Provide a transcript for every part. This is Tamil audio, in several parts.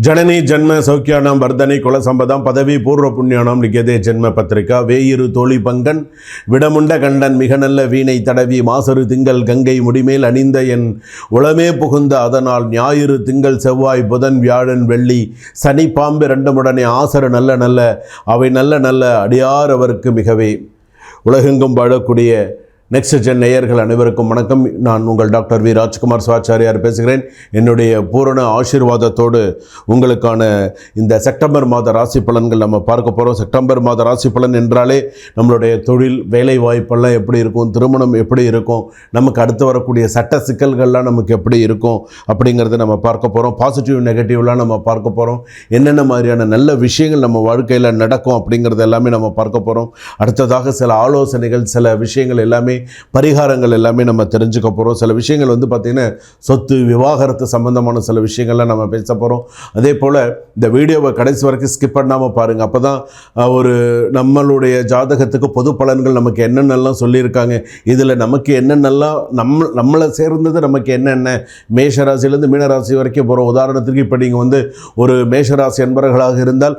ஜனனி ஜென்ம சௌக்கியானாம் வர்தனை குலசம்பதம் பதவி பூர்வ புண்ணியானாம் லிகதே ஜென்ம பத்திரிகா வேயிரு தோழி பங்கன் விடமுண்ட கண்டன் மிக நல்ல வீணை தடவி மாசரு திங்கள் கங்கை முடிமேல் அணிந்த என் உளமே புகுந்த அதனால் ஞாயிறு திங்கள் செவ்வாய் புதன் வியாழன் வெள்ளி சனி பாம்பு ரெண்டுமுடனே ஆசரு நல்ல நல்ல அவை நல்ல நல்ல அடியார் அவருக்கு மிகவே. உலகெங்கும் வாழக்கூடிய நெக்ஸ்ட் ஜென் நேயர்கள் அனைவருக்கும் வணக்கம். நான் உங்கள் டாக்டர் வி. ராஜ்குமார் சிவாச்சாரியார் பேசுகிறேன். என்னுடைய பூரண ஆசீர்வாதத்தோடு உங்களுக்கான இந்த செப்டம்பர் மாத ராசி பலன்கள் நம்ம பார்க்க போகிறோம் செப்டம்பர் மாத ராசி பலன் என்றாலே நம்மளுடைய தொழில் வேலை வாய்ப்பெல்லாம் எப்படி இருக்கும்? திருமணம் எப்படி இருக்கும்? நமக்கு அடுத்து வரக்கூடிய சட்ட சிக்கல்கள்லாம் நமக்கு எப்படி இருக்கும்? அப்படிங்கிறத நம்ம பார்க்க போகிறோம் பாசிட்டிவ் நெகட்டிவ்லாம் நம்ம பார்க்க போகிறோம் என்னென்ன மாதிரியான நல்ல விஷயங்கள் நம்ம வாழ்க்கையில் நடக்கும் அப்படிங்கிறது எல்லாமே நம்ம பார்க்க போகிறோம் அடுத்ததாக சில ஆலோசனைகள் சில விஷயங்கள் எல்லாமே பரிகாரங்கள் எல்லாமே நம்ம தெரிஞ்சுக்க போகிறோம் சில விஷயங்கள் வந்து பார்த்திங்கன்னா சொத்து விவாகரத்து சம்மந்தமான சில விஷயங்கள்லாம் நம்ம பேச போகிறோம் அதே போல் இந்த வீடியோவை கடைசி வரைக்கும் ஸ்கிப் பண்ணாமல் பாருங்கள் அப்போ தான் ஒரு நம்மளுடைய ஜாதகத்துக்கு பொது பலன்கள் நமக்கு என்னென்னலாம் சொல்லியிருக்காங்க. இதில் நமக்கு என்னென்னலாம் நம்ம நம்மளை சேர்ந்தது நமக்கு என்னென்ன? மேஷராசிலேருந்து மீனராசி வரைக்கும் போகிறோம் உதாரணத்துக்கு இப்போ நீங்கள் வந்து ஒரு மேஷராசி என்பவர்களாக இருந்தால்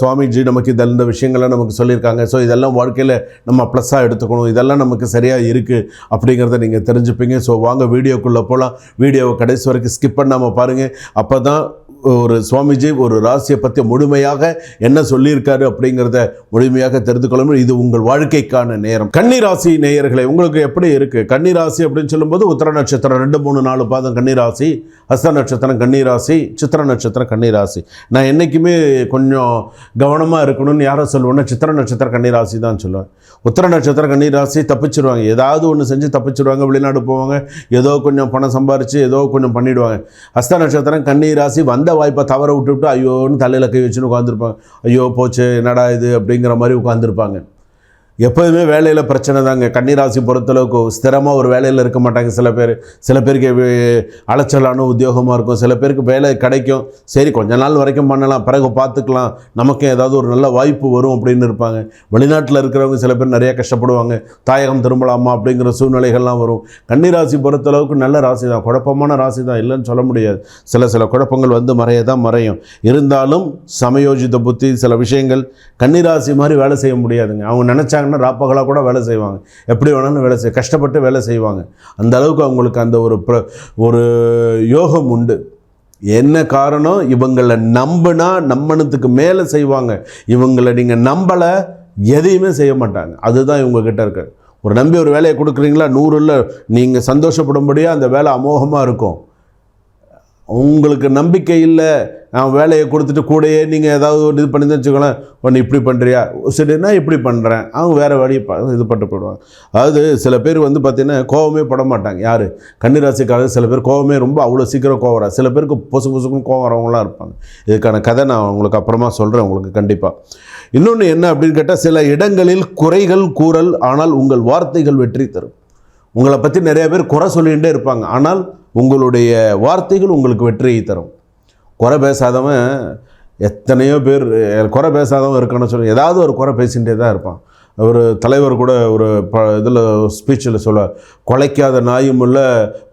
சுவாமிஜி நமக்கு இந்த விஷயங்கள்லாம் நமக்கு சொல்லியிருக்காங்க. ஸோ இதெல்லாம் வாழ்க்கையில் நம்ம ப்ளஸ்ஸாக எடுத்துக்கணும். இதெல்லாம் நமக்கு சரியாக இருக்குது அப்படிங்கிறத நீங்கள் தெரிஞ்சுப்பீங்க. ஸோ வாங்க வீடியோக்குள்ளே போகலாம் வீடியோவை கடைசி வரைக்கும் ஸ்கிப் பண்ணாமல் பாருங்கள் அப்போ தான் ஒரு சுவாமிஜி ஒரு ராசியை பற்றி முழுமையாக என்ன சொல்லியிருக்காரு அப்படிங்கிறத முழுமையாக தெரிந்து கொள்ள இது உங்கள் வாழ்க்கைக்கான நேரம். கன்னிராசி நேயர்களை உங்களுக்கு எப்படி இருக்குது கன்னிராசி அப்படின்னு சொல்லும்போது உத்தர நட்சத்திரம் ரெண்டு மூணு நாலு பாதம் கன்னிராசி ஹஸ்த நட்சத்திரம் கன்னிராசி சித்திர நட்சத்திரம் கன்னிராசி. நான் என்றைக்குமே கொஞ்சம் கவனமாக இருக்கணும்னு யாரை சொல்லுவேன்னா சித்திர நட்சத்திரம் கன்னிராசி தான் சொல்லுவேன். உத்தர நட்சத்திரம் கன்னிராசி தப்பிச்சிருவாங்க. ஏதாவது ஒன்று செஞ்சு தப்பிச்சிருவாங்க. வெளிநாடு போவாங்க. ஏதோ கொஞ்சம் பணம் சம்பாரித்து ஏதோ கொஞ்சம் பண்ணிவிடுவாங்க ஹஸ்த நட்சத்திரம் கன்னிராசி ராசி வந்த வாய்ப்பை தவற விட்டுவிட்டு ஐயோன்னு தலையில் கை வச்சுன்னு உட்காந்துருப்பாங்க ஐயோ போச்சு என்னடா இது அப்படிங்கிற மாதிரி உட்காந்துருப்பாங்க எப்போதுமே வேலையில் பிரச்சனை தாங்க. கன்னிராசி பொறுத்தளவுக்கு ஸ்திரமாக ஒரு வேலையில் இருக்க மாட்டாங்க சில பேர். சில பேருக்கு அலைச்சலான உத்தியோகமாக இருக்கும். சில பேருக்கு வேலை கிடைக்கும். சரி கொஞ்ச நாள் வரைக்கும் பண்ணலாம். பிறகு பார்த்துக்கலாம். நமக்கு ஏதாவது ஒரு நல்ல வாய்ப்பு வரும் அப்படின்னு இருப்பாங்க. வெளிநாட்டில் இருக்கிறவங்க சில பேர் நிறையா கஷ்டப்படுவாங்க. தாயகம் திரும்பலாமா அப்படிங்கிற சூழ்நிலைகள்லாம் வரும். கன்னிராசி பொறுத்தளவுக்கு நல்ல ராசி தான் குழப்பமான ராசி தான் இல்லைன்னு சொல்ல முடியாது. சில சில குழப்பங்கள் வந்து மறைய தான் மறையும். இருந்தாலும் சமயோஜித புத்தி சில விஷயங்கள் கன்னிராசி மாதிரி வேலை செய்ய முடியாதுங்க. அவங்க நினச்சாங்க நினச்சாங்கன்னா ராப்பகலாக கூட வேலை செய்வாங்க. எப்படி வேணாலும் வேலை செய்ய கஷ்டப்பட்டு வேலை செய்வாங்க. அந்த அளவுக்கு அவங்களுக்கு அந்த ஒரு ப்ர ஒரு யோகம் உண்டு. என்ன காரணம்? இவங்களை நம்பினா நம்பினதுக்கு மேலே செய்வாங்க. இவங்களை நீங்கள் நம்பலை எதையுமே செய்ய மாட்டாங்க. அதுதான் இவங்கக்கிட்ட இருக்க இருக்கு. ஒரு நம்பி ஒரு வேலையை கொடுக்குறீங்களா? நூறில் நீங்கள் சந்தோஷப்படும்படியாக அந்த வேலை அமோகமாக இருக்கும். உங்களுக்கு நம்பிக்கை இல்லை நான் வேலையை கொடுத்துட்டு கூடயே நீங்கள் ஏதாவது ஒரு இது பண்ணி வச்சுக்கோங்களேன் ஒன்று இப்படி பண்ணுறியா சரி நான் இப்படி பண்ணுறேன் அவங்க வேறு வழியை ப- இது பண்ணிட்டு போயிடுவாங்க. அதாவது சில பேர் வந்து பார்த்திங்கன்னா கோவமே பட மாட்டாங்க. யார்? கன்னிராசிக்காக சில பேர் கோவமே ரொம்ப அவ்வளோ சீக்கிரம் கோவம் சில பேருக்கு பொசு பொசுக்கும் கோவம் வரவங்களாம் இருப்பாங்க. இதுக்கான கதை நான் உங்களுக்கு அப்புறமா சொல்கிறேன் உங்களுக்கு கண்டிப்பாக இன்னொன்று என்ன அப்படின்னு கேட்டால் சில இடங்களில் குறைகள் கூறல் ஆனால் உங்கள் வார்த்தைகள் வெற்றி தரும். உங்களை பற்றி நிறைய பேர் குறை சொல்லிகிட்டே இருப்பாங்க. ஆனால் உங்களுடைய வார்த்தைகள் உங்களுக்கு வெற்றியை தரும். குறை பேசாதவன் எத்தனையோ பேர் குறை பேசாதவன் இருக்கான்னு சொல்லி ஏதாவது ஒரு குறை பேசிகிட்டே தான் இருப்பான். ஒரு தலைவர் கூட ஒரு ப இதில் ஸ்பீச்சில் சொல்ல குலைக்காத நாயும் இல்லை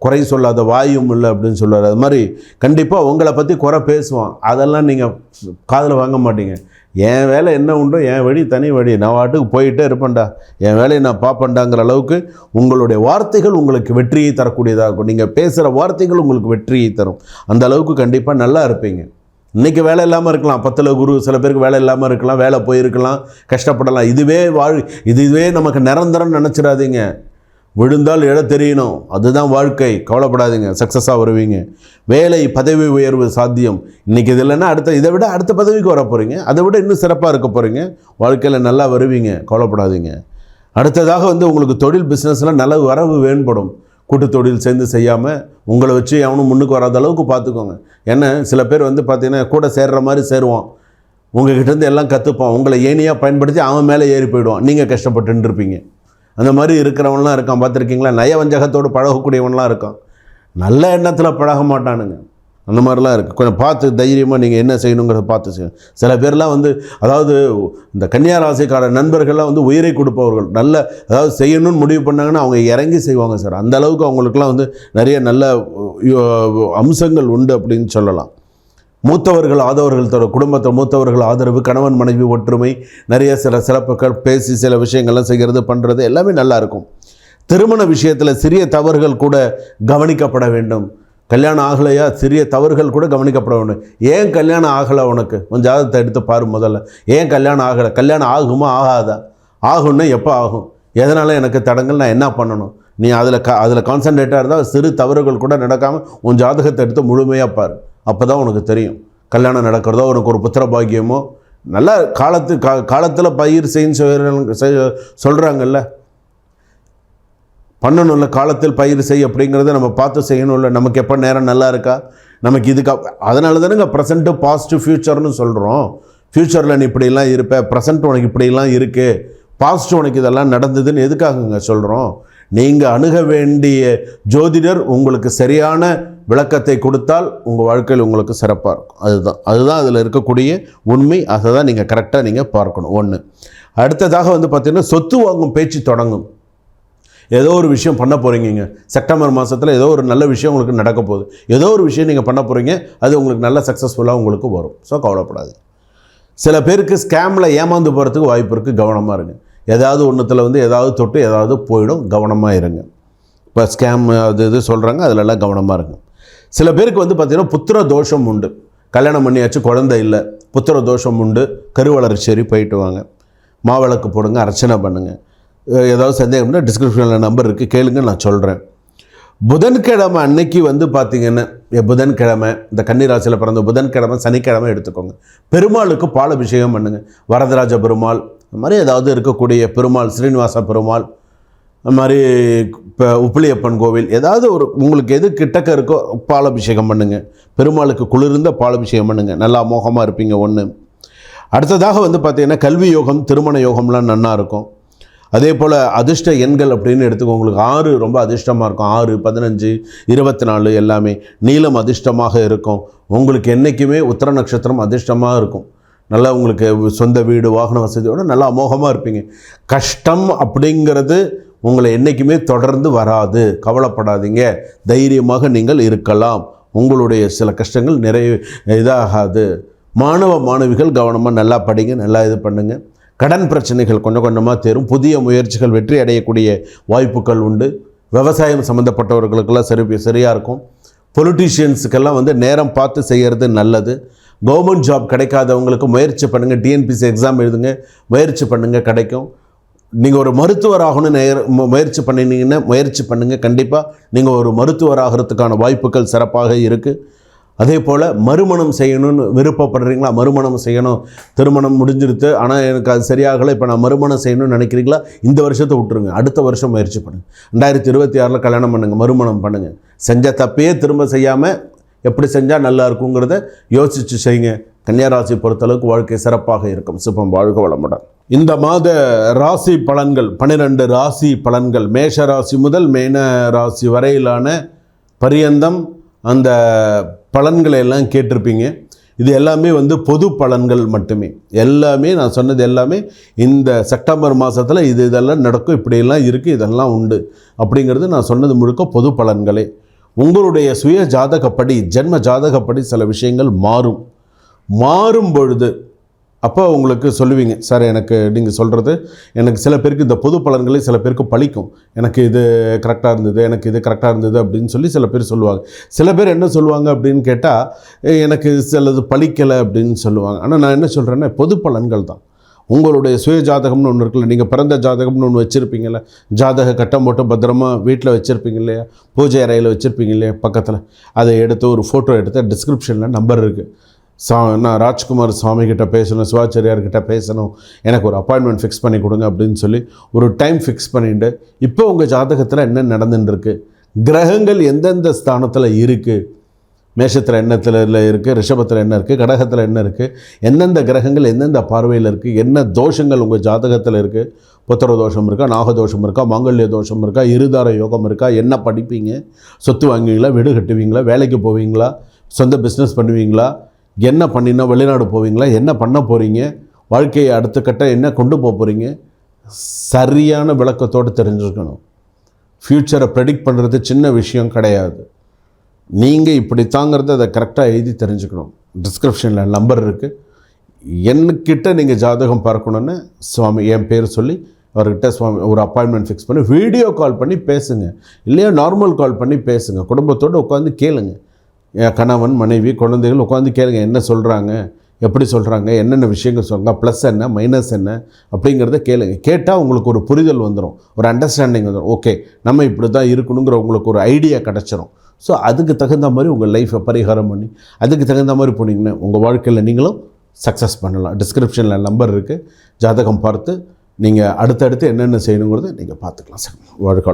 குறை சொல்லாத வாயும் இல்லை அப்படின்னு சொல்லுவார். அது மாதிரி கண்டிப்பாக உங்களை பற்றி குறை பேசுவான். அதெல்லாம் நீங்கள் காதில் வாங்க மாட்டீங்க. என் வேலை என்ன உண்டோ என் வழி தனி வழி. நான் வாட்டுக்கு போயிட்டே இருப்பேன்டா. என் வேலையை நான் பார்ப்பேன்டாங்கிற அளவுக்கு உங்களுடைய வார்த்தைகள் உங்களுக்கு வெற்றியை தரக்கூடியதாக இருக்கும். நீங்கள் பேசுகிற வார்த்தைகள் உங்களுக்கு வெற்றியை தரும். அந்த அளவுக்கு கண்டிப்பாக நல்லா இருப்பீங்க. இன்றைக்கி வேலை இல்லாமல் இருக்கலாம். பத்தில் குரு சில பேருக்கு வேலை இல்லாமல் இருக்கலாம். வேலை போயிருக்கலாம். கஷ்டப்படலாம். இதுவே வாழ் இதுவே நமக்கு நிரந்தரம் நினச்சிடாதீங்க. விழுந்தால் இட தெரியணும். அதுதான் வாழ்க்கை. கவலைப்படாதீங்க. சக்ஸஸாக வருவீங்க. வேலை பதவி உயர்வு சாத்தியம். இன்றைக்கி இது இல்லைன்னா அடுத்த இதை விட அடுத்த பதவிக்கு வர போகிறீங்க அதை விட இன்னும் சிறப்பாக இருக்க போகிறீங்க வாழ்க்கையில் நல்லா வருவீங்க. கவலைப்படாதீங்க. அடுத்ததாக வந்து உங்களுக்கு தொழில் பிஸ்னஸில் நல்ல வரவு வேண்படும். கூட்டு தொழில் சேர்ந்து செய்யாமல் உங்களை வச்சு அவனும் முன்னுக்கு வராத அளவுக்கு பார்த்துக்கோங்க. ஏன்னா சில பேர் வந்து பார்த்தீங்கன்னா கூட சேர்கிற மாதிரி சேருவான். உங்கள் கிட்டேருந்து எல்லாம் கற்றுப்பான் உங்களை ஏனியாக பயன்படுத்தி அவன் மேலே ஏறி போயிடுவான். நீங்கள் கஷ்டப்பட்டுருப்பீங்க அந்த மாதிரி இருக்கிறவன்லாம் இருக்கான் பார்த்துருக்கீங்களா? நயவஞ்சகத்தோடு பழகக்கூடியவன்லாம் இருக்கான். நல்ல எண்ணத்தில் பழக மாட்டானுங்க. அந்த மாதிரிலாம் இருக்குது கொஞ்சம் பார்த்து தைரியமாக நீங்கள் என்ன செய்யணுங்கிறத பார்த்து செய்யணும். சில பேர்லாம் வந்து அதாவது இந்த கன்னியா ராசிக்கார நண்பர்கள்லாம் வந்து உயிரை கொடுப்பவர்கள். நல்ல அதாவது செய்யணும்னு முடிவு பண்ணாங்கன்னா அவங்க இறங்கி செய்வாங்க சார். அந்த அளவுக்கு அவங்களுக்குலாம் வந்து நிறைய நல்ல அம்சங்கள் உண்டு அப்படின்னு சொல்லலாம். மூத்தவர்கள் ஆதவர்கள் தர குடும்பத்தில் மூத்தவர்கள் ஆதரவு கணவன் மனைவி ஒற்றுமை நிறைய சில சிறப்புகள் பேசி சில விஷயங்கள்லாம் செய்கிறது பண்ணுறது எல்லாமே நல்லா இருக்கும். திருமண விஷயத்தில் சிறிய தவறுகள் கூட கவனிக்கப்பட வேண்டும். கல்யாணம் ஆகலையா? சிறிய தவறுகள் கூட கவனிக்கப்பட வேண்டும். ஏன் கல்யாணம் ஆகலை உனக்கு? கொஞ்சம் ஜாதகத்தை எடுத்து பாரு முதல்ல. ஏன் கல்யாணம் ஆகலை? கல்யாணம் ஆகுமா ஆகாதா? ஆகும்னா எப்போ ஆகும்? எதனால் எனக்கு தடங்கள் நான் என்ன பண்ணணும்? நீ அதில் க அதில் கான்சன்ட்ரேட்டாக இருந்தால் சிறு தவறுகள் கூட நடக்காமல் உன் ஜாதகத்தை எடுத்து முழுமையாக பாரு. அப்போ தான் உனக்கு தெரியும். கல்யாணம் நடக்கிறதோ உனக்கு ஒரு புத்திர பாக்கியமோ நல்லா காலத்து கா காலத்தில் பயிர் செய்யும் சொல்கிறாங்கல்ல பண்ணணும்ல காலத்தில் பயிர் செய் அப்படிங்கிறத நம்ம பார்த்து செய்யணும்ல. நமக்கு எப்போ நேரம் நல்லா இருக்கா? நமக்கு இதுக்கு அதனால தானேங்க ப்ரெசண்ட்டு பாசிட்டிவ் ஃப்யூச்சர்னு சொல்கிறோம் ஃப்யூச்சரில் நீ இப்படிலாம் இருப்ப ப்ரெசண்ட் உனக்கு இப்படிலாம் இருக்குது பாஸ்ட் உனக்கு இதெல்லாம் நடந்ததுன்னு எதுக்காகங்க சொல்கிறோம் நீங்கள் அணுக வேண்டிய ஜோதிடர் உங்களுக்கு சரியான விளக்கத்தை கொடுத்தால் உங்கள் வாழ்க்கையில் உங்களுக்கு சிறப்பாக இருக்கும். அதுதான். அதுதான் அதில் இருக்கக்கூடிய உண்மை. அதை தான் நீங்கள் கரெக்டாக நீங்கள் பார்க்கணும். ஒன்று அடுத்ததாக வந்து பார்த்திங்கன்னா சொத்து வாங்கும் பேச்சு தொடங்கும். ஏதோ ஒரு விஷயம் பண்ண போகிறீங்க செப்டம்பர் மாதத்தில் ஏதோ ஒரு நல்ல விஷயம் உங்களுக்கு நடக்க போகுது. ஏதோ ஒரு விஷயம் நீங்கள் பண்ண போகிறீங்க அது உங்களுக்கு நல்ல சக்ஸஸ்ஃபுல்லாக உங்களுக்கு வரும். ஸோ கவலைப்படாது சில பேருக்கு ஸ்கேமில் ஏமாந்து போகிறதுக்கு வாய்ப்பு இருக்குது கவனமாக இருங்க. ஏதாவது ஒன்றுத்தில் வந்து ஏதாவது தொட்டு ஏதாவது போயிடும் கவனமாக இருங்க. இப்போ ஸ்கேம் அது இது சொல்கிறாங்க அதிலெல்லாம் கவனமாக இருங்க. சில பேருக்கு வந்து பார்த்திங்கன்னா புத்திர தோஷம் உண்டு. கல்யாணம் பண்ணியாச்சு குழந்தை இல்லை புத்திர தோஷம் உண்டு. கருவளர்ச்சேரி போயிட்டு வாங்க. மாவிளக்கு போடுங்க அர்ச்சனை பண்ணுங்கள் ஏதாவது சந்தேகம்னா டிஸ்கிரிப்ஷனில் நம்பர் இருக்குது கேளுங்க நான் சொல்கிறேன் புதன்கிழமை அன்னைக்கு வந்து பார்த்திங்கன்னா புதன்கிழமை இந்த கன்னிராசியில் பிறந்த புதன்கிழமை சனிக்கிழமை எடுத்துக்கோங்க. பெருமாளுக்கு பால் அபிஷேகம் பண்ணுங்கள் வரதராஜ பெருமாள் இந்த மாதிரி ஏதாவது இருக்கக்கூடிய பெருமாள் ஸ்ரீனிவாச பெருமாள் இந்த மாதிரி இப்போ உப்பிலியப்பன் கோவில் ஏதாவது ஒரு உங்களுக்கு எது கிட்டக்க இருக்கோ பாலபிஷேகம் பண்ணுங்கள் பெருமாளுக்கு குளிர்ந்த பாலபிஷேகம் பண்ணுங்கள் பண்ணுங்க. நல்லா மோகமாக இருப்பீங்க ஒன்று அடுத்ததாக வந்து பார்த்திங்கன்னா கல்வி யோகம் திருமண யோகம்லாம் நன்னா இருக்கும். அதே போல் அதிர்ஷ்ட எண்கள் அப்படின்னு எடுத்துக்கோ உங்களுக்கு ஆறு ரொம்ப அதிர்ஷ்டமாக இருக்கும். ஆறு பதினஞ்சு இருபத்தி நாலு எல்லாமே நீளம் அதிர்ஷ்டமாக இருக்கும். உங்களுக்கு என்றைக்குமே உத்தர நட்சத்திரம் அதிர்ஷ்டமாக இருக்கும். நல்லா உங்களுக்கு சொந்த வீடு வாகன வசதியோடு நல்லா அமோகமாக இருப்பீங்க. கஷ்டம் அப்படிங்கிறது உங்களை என்றைக்குமே தொடர்ந்து வராது. கவலைப்படாதீங்க. தைரியமாக நீங்கள் இருக்கலாம். உங்களுடைய சில கஷ்டங்கள் நிறைய இதாகாது. மாணவ மாணவிகள் கவனமாக நல்லா படிங்க நல்லா இது பண்ணுங்கள் கடன் பிரச்சனைகள் கொஞ்சம் கொஞ்சமாக தேரும். புதிய முயற்சிகள் வெற்றி அடையக்கூடிய வாய்ப்புகள் உண்டு. விவசாயம் சம்மந்தப்பட்டவர்களுக்கெல்லாம் சரி சரியாக இருக்கும். பொலிட்டீஷியன்ஸுக்கெல்லாம் வந்து நேரம் பார்த்து செய்கிறது நல்லது. கவர்மெண்ட் ஜாப் கிடைக்காதவங்களுக்கு முயற்சி பண்ணுங்கள் டிஎன்பிசி எக்ஸாம் எழுதுங்க. முயற்சி பண்ணுங்கள் கிடைக்கும். நீங்கள் ஒரு மருத்துவர் ஆகணும்னு மு- முயற்சி பண்ணினீங்கன்னா முயற்சி பண்ணுங்கள் கண்டிப்பாக நீங்கள் ஒரு மருத்துவர் ஆகிறதுக்கான வாய்ப்புகள் சிறப்பாக இருக்குது அதே போல் மறுமணம் செய்யணும்னு விருப்பப்படுறீங்களா? மறுமணம் செய்யணும். திருமணம் முடிஞ்சிருத்து ஆனால் எனக்கு அது சரியாகலை. இப்போ நான் மறுமணம் செய்யணும்னு நினைக்கிறீங்களா? இந்த வருஷத்தை விட்டுருங்க. அடுத்த வருஷம் முயற்சி பண்ணுங்கள் ரெண்டாயிரத்தி இருபத்தி ஆறில் கல்யாணம் பண்ணுங்கள் மறுமணம் பண்ணுங்கள் செஞ்ச தப்பையே திரும்ப செய்யாமல் எப்படி செஞ்சால் நல்லா இருக்குங்கிறத யோசித்து செய்யுங்க. கன்னியாராசி பொறுத்தளவுக்கு வாழ்க்கை சிறப்பாக இருக்கும். சிவம் வாழ்க வளமுடன். இந்த மாத ராசி பலன்கள் பன்னிரெண்டு ராசி பலன்கள் மேஷ ராசி முதல் மேன ராசி வரையிலான பரியந்தம் அந்த பலன்களை எல்லாம் கேட்டிருப்பீங்க. இது எல்லாமே வந்து பொது பலன்கள் மட்டுமே. எல்லாமே நான் சொன்னது எல்லாமே இந்த செப்டம்பர் மாதத்தில் இது இதெல்லாம் நடக்கும் இப்படியெல்லாம் இருக்குது இதெல்லாம் உண்டு. அப்படிங்கிறது நான் சொன்னது முழுக்க பொது பலன்களே. உங்களுடைய சுய ஜாதகப்படி ஜென்ம ஜாதகப்படி சில விஷயங்கள் மாறும். மாறும் பொழுது அப்போ உங்களுக்கு சொல்லுவீங்க சார் எனக்கு நீங்கள் சொல்கிறது எனக்கு சில பேருக்கு இந்த பொது பலன்களை சில பேருக்கு பழிக்கும். எனக்கு இது கரெக்டாக இருந்தது எனக்கு இது கரெக்டாக இருந்தது அப்படின்னு சொல்லி சில பேர் சொல்லுவாங்க. சில பேர் என்ன சொல்லுவாங்க அப்படின்னு கேட்டால் எனக்கு சிலது பழிக்கலை அப்படின்னு சொல்லுவாங்க. ஆனால் நான் என்ன சொல்கிறேன்னா பொது பலன்கள் தான். உங்களுடைய சுய ஜாதகம்னு ஒன்று இருக்குல்ல நீங்கள் பிறந்த ஜாதகம்னு ஒன்று வச்சுருப்பீங்கல்ல ஜாதக கட்டம் போட்டு பத்திரமா வீட்டில் வச்சுருப்பீங்க இல்லையா? பூஜை அறையில் வச்சுருப்பீங்க இல்லையா? பக்கத்தில். அதை எடுத்து ஒரு ஃபோட்டோ எடுத்து டிஸ்கிரிப்ஷனில் நம்பர் இருக்குது சா நான் ராஜ்குமார் சுவாமிகிட்ட பேசணும் சிவாச்சாரியார்கிட்ட பேசணும் எனக்கு ஒரு அப்பாயின்மெண்ட் ஃபிக்ஸ் பண்ணி கொடுங்க அப்படின்னு சொல்லி ஒரு டைம் ஃபிக்ஸ் பண்ணிட்டு இப்போ உங்கள் ஜாதகத்தில் என்ன நடந்துட்டுருக்கு கிரகங்கள் எந்தெந்த ஸ்தானத்தில் இருக்குது மேஷத்தில் என்னத்தில் இருக்குது ரிஷபத்தில் என்ன இருக்குது கடகத்தில் என்ன இருக்குது எந்தெந்த கிரகங்கள் எந்தெந்த பார்வையில் இருக்குது என்ன தோஷங்கள் உங்கள் ஜாதகத்தில் இருக்குது புத்திர தோஷம் இருக்கா நாகதோஷம் இருக்கா மாங்கல்ய தோஷம் இருக்கா இருதார யோகம் இருக்கா என்ன படிப்பீங்க சொத்து வாங்குவீங்களா வீடு கட்டுவீங்களா வேலைக்கு போவீங்களா சொந்த பிஸ்னஸ் பண்ணுவீங்களா என்ன பண்ணினா வெளிநாடு போவீங்களா என்ன பண்ண போகிறீங்க வாழ்க்கையை அடுத்த கட்ட என்ன கொண்டு போக போகிறீங்க சரியான விளக்கத்தோடு தெரிஞ்சிருக்கணும். ஃப்யூச்சரை ப்ரெடிக்ட் பண்ணுறது சின்ன விஷயம் கிடையாது. நீங்கள் இப்படி அதை கரெக்டாக எழுதி தெரிஞ்சுக்கணும். டிஸ்கிரிப்ஷனில் நம்பர் இருக்குது என்கிட்ட நீங்கள் ஜாதகம் பார்க்கணுன்னு சுவாமி என் பேர் சொல்லி அவர்கிட்ட சுவாமி ஒரு அப்பாயின்மெண்ட் ஃபிக்ஸ் பண்ணி வீடியோ கால் பண்ணி பேசுங்க. இல்லையா நார்மல் கால் பண்ணி பேசுங்க. குடும்பத்தோடு உட்காந்து கேளுங்க. என் கணவன் மனைவி குழந்தைகள் உட்காந்து கேளுங்க. என்ன சொல்கிறாங்க எப்படி சொல்கிறாங்க என்னென்ன விஷயங்கள் சொல்கிறாங்க ப்ளஸ் என்ன? மைனஸ் என்ன? அப்படிங்கிறத கேளுங்க. கேட்டால் உங்களுக்கு ஒரு புரிதல் வந்துடும் ஒரு அண்டர்ஸ்டாண்டிங் வந்துடும் ஓகே நம்ம இப்படி தான் இருக்கணுங்கிற உங்களுக்கு ஒரு ஐடியா கிடச்சிரும். ஸோ அதுக்கு தகுந்த மாதிரி உங்கள் லைஃப்பை பரிகாரம் பண்ணி அதுக்கு தகுந்த மாதிரி போனீங்கன்னா உங்கள் வாழ்க்கையில் நீங்களும் சக்ஸஸ் பண்ணலாம். டிஸ்கிரிப்ஷனில் நம்பர் இருக்குது ஜாதகம் பார்த்து நீங்கள் அடுத்தடுத்து என்னென்ன செய்யணுங்கிறத நீங்கள் பார்த்துக்கலாம். சார் வாழ்க்கை